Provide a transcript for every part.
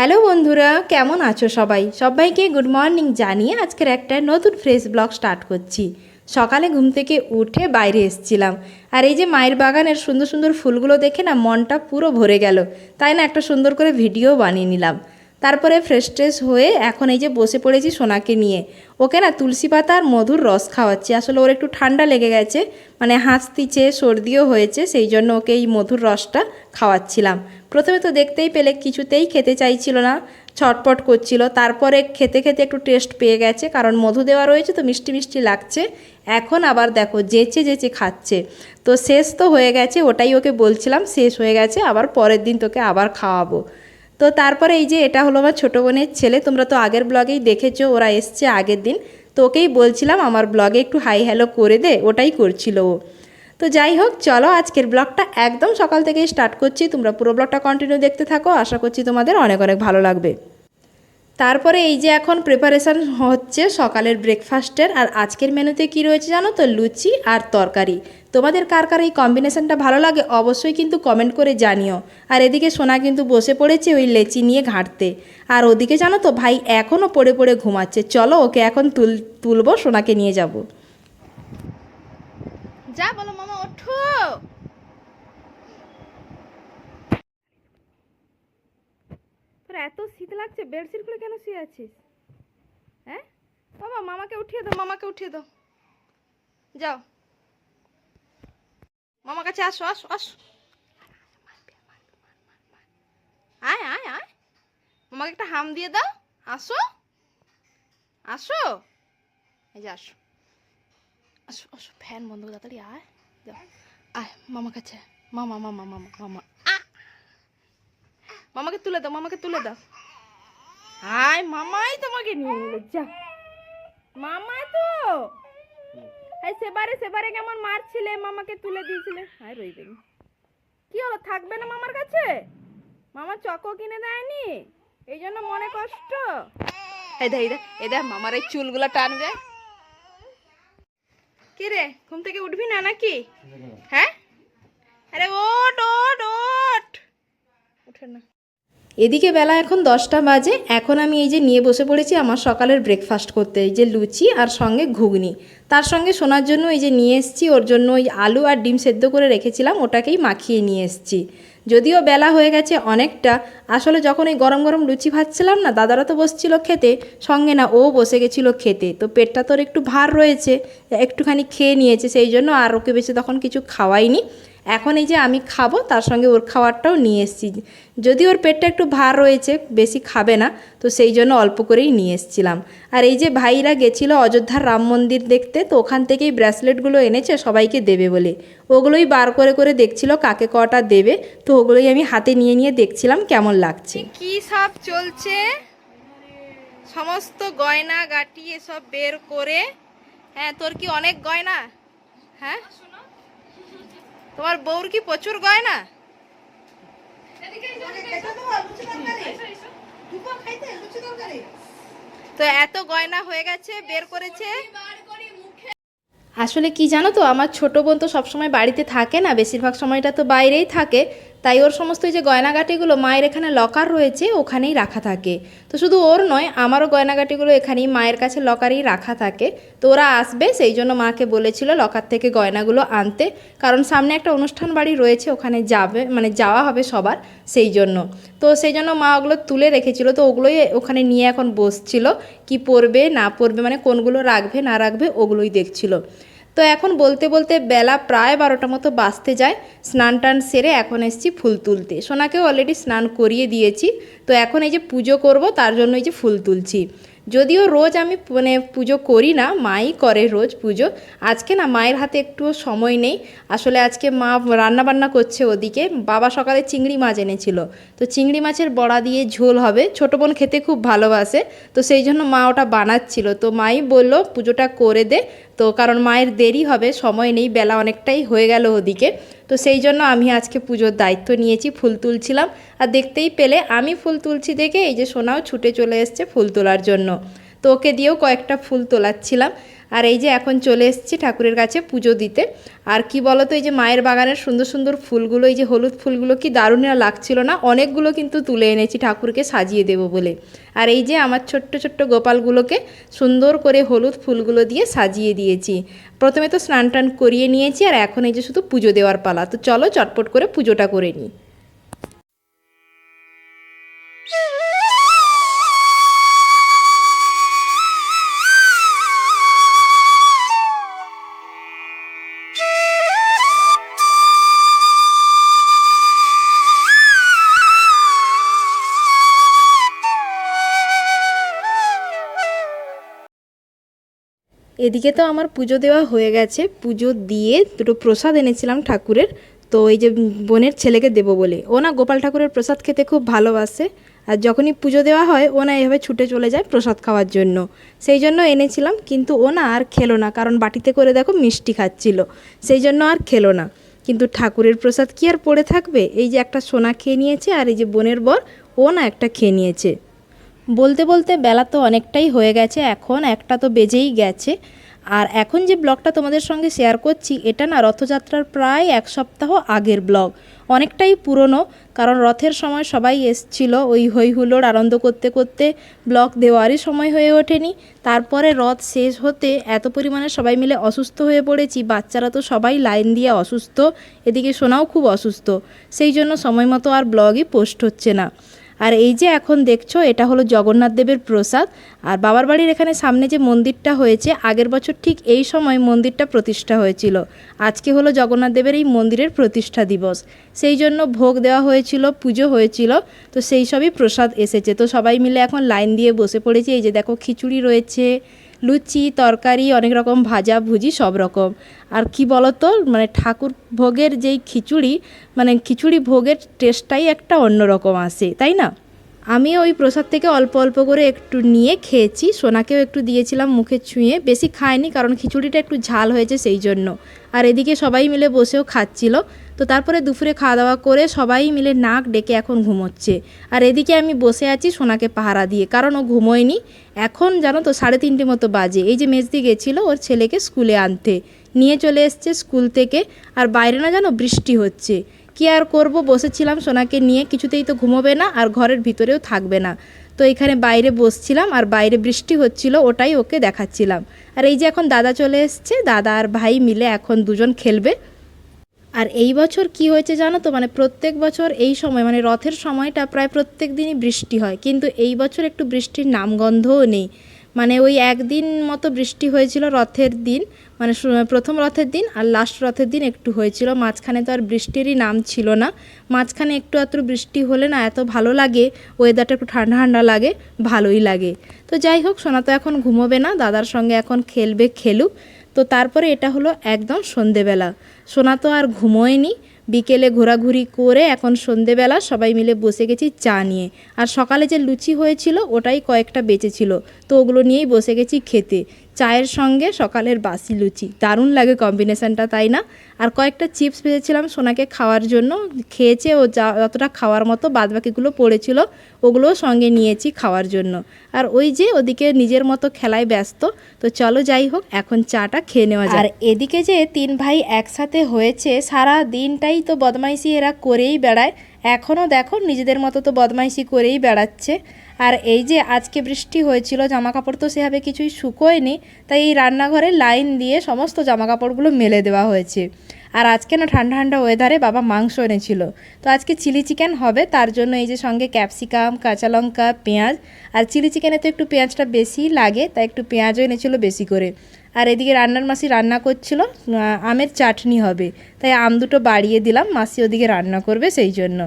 Hello বন্ধুরা, কেমন আছো সবাই? সবাইকে গুড মর্নিং জানিয়ে আজকের একটা নতুন ফ্রেশ ব্লগ স্টার্ট করছি। সকালে ঘুম থেকে উঠে বাইরে এসেছিলাম। আর এই যে মায়ের বাগানের সুন্দর সুন্দর ফুলগুলো দেখে না মনটা পুরো ভরে গেল। তাই না একটা সুন্দর করে ভিডিও বানিয়ে নিলাম। তারপরে ফ্রেশ ট্রেশ হয়ে এখন এই যে বসে পড়েছি সোনাকে নিয়ে। ওকে না তুলসী পাতা আর মধুর রস খাওয়াচ্ছি। আসলে ওর একটু ঠান্ডা লেগে গেছে মানে হাঁচতিছে সর্দিও হয়েছে, সেই জন্য ওকে এই মধুর রসটা খাওয়াচ্ছিলাম। প্রথমে তো দেখতেই পেলে কিছুতেই খেতে চাইছিল না, ছটপট করছিল। তারপরে খেতে খেতে একটু টেস্ট পেয়ে গেছে, কারণ মধু দেওয়া রয়েছে তো মিষ্টি মিষ্টি লাগছে। এখন আবার দেখো যেচে যেচে খাচ্ছে। তো শেষ তো হয়ে গেছে, ওটাই ওকে বলছিলাম, শেষ হয়ে গেছে, আবার পরের দিন তোকে আবার খাওয়াবো। তো তারপরে এই যে এটা হলো আমার ছোটো বোনের ছেলে, তোমরা তো আগের ব্লগেই দেখেছ, ওরা এসছে আগের দিন। তো ওকেই বলছিলাম আমার ব্লগে একটু হাই হ্যালো করে দে, ওটাই করছিল ও। তো যাই হোক, চলো আজকের ব্লগটা একদম সকাল থেকেই স্টার্ট করছি। তোমরা পুরো ব্লগটা কন্টিনিউ দেখতে থাকো, আশা করছি তোমাদের অনেক অনেক ভালো লাগবে। তারপরে এই যে এখন প্রিপারেশান হচ্ছে সকালের ব্রেকফাস্টের আর আজকের মেনুতে কি রয়েছে জানো তো? লুচি আর তরকারি। তোমাদের কার কার এই কম্বিনেশনটা ভালো লাগে অবশ্যই কিন্তু কমেন্ট করে জানিও। আর এদিকে সোনা কিন্তু বসে পড়েছে ওই লেচি নিয়ে ঘাঁটতে। আর ওদিকে জানো তো, ভাই এখনও পড়ে পড়ে ঘুমাচ্ছে। চলো ওকে এখন তুল, তুলবো, সোনাকে নিয়ে যাব। যা বলো মামা। তোর এত শীত লাগছে বেডশিট খুলে কেন শুয়ে আছিস? হ্যাঁ? বাবা, মামাকে উঠিয়ে দাও, মামাকে উঠিয়ে দাও। যাও। মামার কাছে আসো আসো আসো। আয় আয় আয়। মামাকে একটা হাম দিয়ে দাও। আসো। আসো। এই যে আসো। আসো আসো, ফ্যান বন্ধ করে তাড়াতাড়ি আয়। যাও। আয় মামা কাছে। মামা মামা মামা মামা। তুলে দাও, মামাকে তুলে দাও। আয় মামাই তোমাকে নিয়ে নিল, যা। মামাই তো। এই সেবারে সেবারে কেমন মারছিলে, মামাকে তুলে দিয়েছিলে। আয় রই দেখি কি হলো, থাকবে না মামার কাছে? মামা চকো কিনে দেয়নি? এই জন্য মনে কষ্ট। এই দেখ মামার এই চুলগুলো টানবে কি রে, ঘুম থেকে উঠবি না নাকি? হ্যাঁ? আরে ওট ওট ওট উঠে না। এদিকে বেলা এখন দশটা বাজে। এখন আমি এই যে নিয়ে বসে পড়েছি আমার সকালের ব্রেকফাস্ট করতে, এই যে লুচি আর সঙ্গে ঘুগনি। তার সঙ্গে শোনার জন্য এই যে নিয়ে এসেছি, ওর জন্য ওই আলু আর ডিম সেদ্ধ করে রেখেছিলাম, ওটাকেই মাখিয়ে নিয়ে এসেছি। যদিও বেলা হয়ে গেছে অনেকটা, আসলে যখন এই গরম গরম লুচি ভাজছিলাম না, দাদারা তো বসছিল খেতে, সঙ্গে না, ও বসে গেছিল খেতে। তো পেটটা তোর একটু ভার রয়েছে, একটুখানি খেয়ে নিয়েছে, সেই জন্য আর ওকে বেশি তখন কিছু খাওয়াইনি। এখন এই যে আমি খাব, তার সঙ্গে ওর খাবারটাও নিয়ে এসেছি। যদি ওর পেটটা একটু ভার রয়েছে, বেশি খাবে না, তো সেই জন্য অল্প করেই নিয়ে এসেছিলাম। আর এই যে ভাইরা গেছিল অযোধ্যার রাম মন্দির দেখতে, তো ওখান থেকেই ব্রেসলেটগুলো এনেছে, সবাইকে দেবে বলে। ওগুলোই বার করে করে দেখছিল কাকে কটা দেবে, তো ওগুলোই আমি হাতে নিয়ে নিয়ে দেখছিলাম কেমন লাগছে। কি সব চলছে? সমস্ত গয়না গাটি এসব বের করে হ্যাঁ তোর কি অনেক গয়না? হ্যাঁ? তোমার বউর কি প্রচুর গয়না? তো এত গয়না হয়ে গেছে, বের করেছে। আসলে কি জানো তো, আমার ছোট বোন তো সবসময় বাড়িতে থাকে না, বেশিরভাগ সময়টা তো বাইরেই থাকে। তাই ওর সমস্ত যে গয়নাগাটিগুলো মায়ের এখানে লকার রয়েছে, ওখানেই রাখা থাকে। তো শুধু ওর নয়, আমারও গয়নাগাটিগুলো এখানেই মায়ের কাছে লকারেই রাখা থাকে। তো ওরা আসবে, সেই জন্য মাকে বলেছিল লকার থেকে গয়নাগুলো আনতে। কারণ সামনে একটা অনুষ্ঠান বাড়ি রয়েছে, ওখানে যাবে মানে যাওয়া হবে সবার, সেই জন্য। তো সেই জন্য মা ওগুলো তুলে রেখেছিল। তো ওগুলোই ওখানে নিয়ে এখন বসছিল। কি পরবে, না পরবে মানে কোনগুলো রাখবে, না রাখবে, ওগুলোই দেখছিল। তো এখন বলতে বলতে বেলা প্রায় বারোটা মতো বাজতে যায়, স্নান টান সেরে এখন এসেছি ফুল তুলতে। সোনাকেও অলরেডি স্নান করিয়ে দিয়েছি, তো এখন এই যে পুজো করব তার জন্য এই যে ফুল তুলছি। যদিও রোজ আমি মানে পুজো করি না, মাই করে রোজ পুজো। আজকে না মায়ের হাতে একটুও সময় নেই, আসলে আজকে মা রান্না বান্না করছে ওদিকে। বাবা সকালে চিংড়ি মাছ এনেছিল, তো চিংড়ি মাছের বড়া দিয়ে ঝোল হবে। ছোটো বোন খেতে খুব ভালোবাসে, তো সেই জন্য মা ওটা বানাচ্ছিল। তো মাই বলল, পুজোটা করে দে তো কারণ মায়ের দেরি হবে, সময় নেই, বেলা অনেকটাই হয়ে গেল ওদিকে। তো সেই জন্য আমি আজকে পুজোর দায়িত্ব নিয়েছি, ফুল তুলছিলাম। আর দেখতেই পেলে, আমি ফুল তুলছি দেখে এই যে সোনাও ছুটে চলে এসছে ফুল তোলার জন্য। তো ওকে দিয়েও কয়েকটা ফুল তোলাচ্ছিলাম। আর এই যে এখন চলে এসেছি ঠাকুরের কাছে পুজো দিতে। আর কি বলো তো এই যে মায়ের বাগানের সুন্দর সুন্দর ফুলগুলো, এই যে হলুদ ফুলগুলো কি দারুণ লাগছিল না? অনেকগুলো কিন্তু তুলে এনেছি ঠাকুরকে সাজিয়ে দেবো বলে। আর এই যে আমার ছোট্ট ছোট্ট গোপালগুলোকে সুন্দর করে হলুদ ফুলগুলো দিয়ে সাজিয়ে দিয়েছি। প্রথমে তো স্নান টান করিয়ে নিয়েছি, আর এখন এই যে শুধু পুজো দেওয়ার পালা। তো চলো চটপট করে পুজোটা করে নিই। এদিকে তো আমার পুজো দেওয়া হয়ে গেছে। পুজো দিয়ে দুটো প্রসাদ এনেছিলাম ঠাকুরের। তো এই যে বোনের ছেলেকে দেবো বলে। ও না গোপাল ঠাকুরের প্রসাদ খেতে খুব ভালোবাসে। আর যখনই পুজো দেওয়া হয়, ও না এভাবে ছুটে চলে যায় প্রসাদ খাওয়ার জন্য। সেই জন্য এনেছিলাম, কিন্তু ও না আর খেলো না, কারণ বাটিতে করে দেখো মিষ্টি খাচ্ছিল। সেই জন্য আর খেলো না। কিন্তু ঠাকুরের প্রসাদ কি আর পড়ে থাকবে? এই যে একটা সোনা খেয়ে নিয়েছে, আর এই যে বোনের বর, ও না একটা খেয়ে নিয়েছে। বলতে বলতে বেলা তো অনেকটাই হয়ে গেছে, এখন একটা তো বেজেই গেছে। আর এখন যে ব্লগটা তোমাদের সঙ্গে শেয়ার করছি, এটা না রথযাত্রার প্রায় এক সপ্তাহ আগের ব্লগ। অনেকটাই পুরনো, কারণ রথের সময় সবাই এসছিল ওই হই হুল্লোড় আনন্দ করতে করতে, ব্লগ দেওয়ারই সময় হয়ে ওঠেনি। তারপরে রথ শেষ হতে এত পরিমাণে সবাই মিলে অসুস্থ হয়ে পড়েছি, বাচ্চারা তো সবাই লাইন দিয়ে অসুস্থ, এদিকে সোনাও খুব অসুস্থ। সেই জন্য সময় মতো আর ব্লগই পোস্ট হচ্ছে না। আর এই যে এখন দেখছ, এটা হলো জগন্নাথ দেবের প্রসাদ। আর বাবার বাড়ির এখানে সামনে যে মন্দিরটা হয়েছে, আগের বছর ঠিক এই সময় মন্দিরটা প্রতিষ্ঠা হয়েছিল। আজকে হলো জগন্নাথ দেবের এই মন্দিরের প্রতিষ্ঠা দিবস। সেই জন্য ভোগ দেওয়া হয়েছিল, পুজো হয়েছিল, তো সেই সবই প্রসাদ এসেছে। তো সবাই মিলে এখন লাইন দিয়ে বসে পড়েছে। এই যে দেখো, খিচুড়ি রয়েছে লুচি, তরকারি, অনেক রকম ভাজা, ভুজি, সব রকম। আর কি বলতো মানে ঠাকুর ভোগের যেই খিচুড়ি মানে খিচুড়ি ভোগের টেস্টটাই একটা অন্যরকম আসে, তাই না? আমি ওই প্রসাদ থেকে অল্প অল্প করে একটু নিয়ে খেয়েছি। সোনাকেও একটু দিয়েছিলাম মুখে ছুঁয়ে। বেশি খায়নি কারণ খিচুড়িটা একটু ঝাল হয়েছে সেই জন্য। আর এদিকে সবাই মিলে বসেও খাচ্ছিল। তো তারপরে দুপুরে খাওয়া দাওয়া করে সবাই মিলে নাক ডেকে এখন ঘুমোচ্ছে। আর এদিকে আমি বসে আছি সোনাকে পাহারা দিয়ে। কারণ ও ঘুমোয়নি। এখন জানো তো সাড়ে তিনটে মতো বাজে। এই যে মেজদি গেছিল ওর ছেলেকে স্কুলে আনতে। নিয়ে চলে এসছে স্কুল থেকে। আর বাইরে না জানো বৃষ্টি হচ্ছে। কি আর করব? বসেছিলাম সোনাকে নিয়ে, কিছুতেই তো ঘুমোবে না আর ঘরের ভিতরেও থাকবে না। তো এখানে বাইরে বসছিলাম আর বাইরে বৃষ্টি হচ্ছিল, ওটাই ওকে দেখাচ্ছিলাম। আর এই যে এখন দাদা চলে এসছে, দাদা আর ভাই মিলে এখন দুজন খেলবে। আর এই বছর কি হয়েছে জানো তো? মানে প্রত্যেক বছর এই সময় মানে রথের সময়টা প্রায় প্রত্যেক দিনই বৃষ্টি হয়। কিন্তু এই বছর একটু বৃষ্টির নামগন্ধও নেই। মানে ওই একদিন মতো বৃষ্টি হয়েছিল রথের দিন মানে প্রথম রথের দিন আর লাস্ট রথের দিন একটু হয়েছিল। মাঝখানে তো আর বৃষ্টিরই নাম ছিল না। মাঝখানে একটু এত বৃষ্টি হলে না এত ভালো লাগে ওয়েদারটা একটু ঠান্ডা ঠান্ডা লাগে, ভালোই লাগে। তো যাই হোক, সোনা তো এখন ঘুমোবে না, দাদার সঙ্গে এখন খেলবে খেলুক। তো তারপরে এটা হলো একদম সন্ধেবেলা। সোনা তো আর ঘুমোয়নি। বিকেলে ঘোরাঘুরি করে এখন সন্ধেবেলা সবাই মিলে বসে গেছি চা নিয়ে। আর সকালে যে লুচি হয়েছিল, ওটাই কয়েকটা বেঁচেছিল। তো ওগুলো নিয়েই বসে গেছি খেতে। চায়ের সঙ্গে সকালের বাসি লুচি। দারুণ লাগে কম্বিনেশনটা তাই না? আর কয়েকটা চিপস ভেজেছিলাম সোনাকে খাওয়ার জন্য। খেয়েছে, ও যা যতটা খাওয়ার মতো বাদবাকিগুলো পড়েছিল, ওগুলোও সঙ্গে নিয়েছি খাওয়ার জন্য। আর ওই যে ওদিকে নিজের মতো খেলায় ব্যস্ত, তো চলো যাই হোক, এখন চাটা খেয়ে নেওয়া যায় আর এদিকে যে তিন ভাই একসাথে হয়েছে, সারা দিনটাই তো বদমাইশি এরা করেই বেড়ায়। এখনও দেখো, নিজেদের মতো তো বদমাইশি করেই বেড়াচ্ছে। আর এই যে আজকে বৃষ্টি হয়েছিল জামা কাপড় তো সেভাবে কিছুই শুকোয়নি তাই এই রান্নাঘরে লাইন দিয়ে সমস্ত জামা কাপড়গুলো মেলে দেওয়া হয়েছে। আর আজকে না ঠান্ডা ঠান্ডা ওয়েদারে বাবা মাংস এনেছিল। তো আজকে চিলি চিকেন হবে, তার জন্য এই যে সঙ্গে ক্যাপসিকাম, কাঁচা লঙ্কা, পেঁয়াজ। আর চিলি চিকেনে তো একটু পেঁয়াজটা বেশি লাগে, তাই একটু পেঁয়াজও এনেছিল বেশি করে। আর এদিকে রান্নার মাসি রান্না করছিল আমের চাটনি হবে। তাই আম দুটো বাড়িয়ে দিলাম, মাসি ওদিকে রান্না করবে সেই জন্য।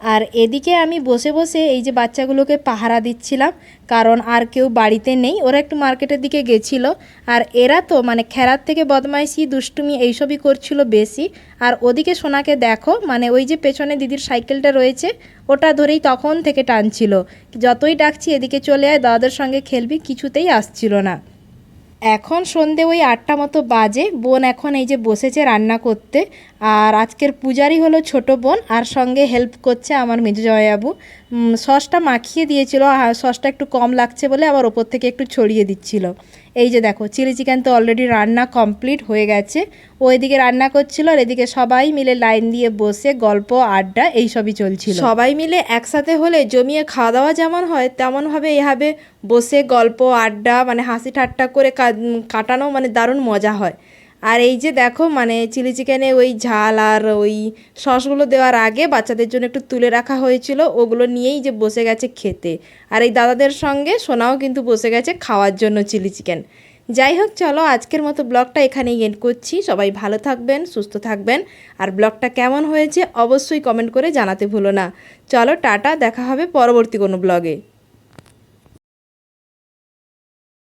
আর এদিকে আমি বসে বসে এই যে বাচ্চাগুলোকে পাহারা দিচ্ছিলাম, কারণ আর কেউ বাড়িতে নেই, ওরা একটু মার্কেটের দিকে গেছিল। আর এরা তো মানে খেলার থেকে বদমাইশি, দুষ্টুমি এইসবই করছিল বেশি। আর ওদিকে সোনাকে দেখো মানে ওই যে পেছনে দিদির সাইকেলটা রয়েছে, ওটা ধরেই তখন থেকে টানছিল। যতই ডাকছি এদিকে চলে আয়, দাদাদের সঙ্গে খেলবি, কিছুতেই আসছিল না। এখন সন্ধে ওই আটটা মতো বাজে। বোন এখন এই যে বসেছে রান্না করতে। আর আজকের পূজারই হলো ছোট বোন। আর সঙ্গে হেল্প করছে আমার মেজু উম, সসটা মাখিয়ে দিয়েছিল, আর সসটা একটু কম লাগছে বলে আবার ওপর থেকে একটু ছড়িয়ে দিচ্ছিল। এই যে দেখো, চিলি চিকেন তো অলরেডি রান্না কমপ্লিট হয়ে গেছে। ও এদিকে রান্না করছিল আর এদিকে সবাই মিলে লাইন দিয়ে বসে গল্প, আড্ডা এইসবই চলছিল। সবাই মিলে একসাথে হলে জমিয়ে খাওয়া দাওয়া যেমন হয়, তেমনভাবে এভাবে বসে গল্প, আড্ডা মানে হাসি ঠাট্টা করে কাটানো মানে দারুণ মজা হয়। আর এই যে দেখো মানে চিলি চিকেনে ওই ঝাল আর ওই সসগুলো দেওয়ার আগে বাচ্চাদের জন্য একটু তুলে রাখা হয়েছিল, ওগুলো নিয়েই যে বসে গেছে খেতে। আর এই দাদাদের সঙ্গে সোনাও কিন্তু বসে গেছে খাওয়ার জন্য চিলি চিকেন যাই হোক, চলো আজকের মতো ব্লগটা এখানেই এন্ড করছি। সবাই ভালো থাকবেন, সুস্থ থাকবেন। আর ব্লগটা কেমন হয়েছে অবশ্যই কমেন্ট করে জানাতে ভুলো না। চলো টাটা, দেখা হবে পরবর্তী কোনো ব্লগে।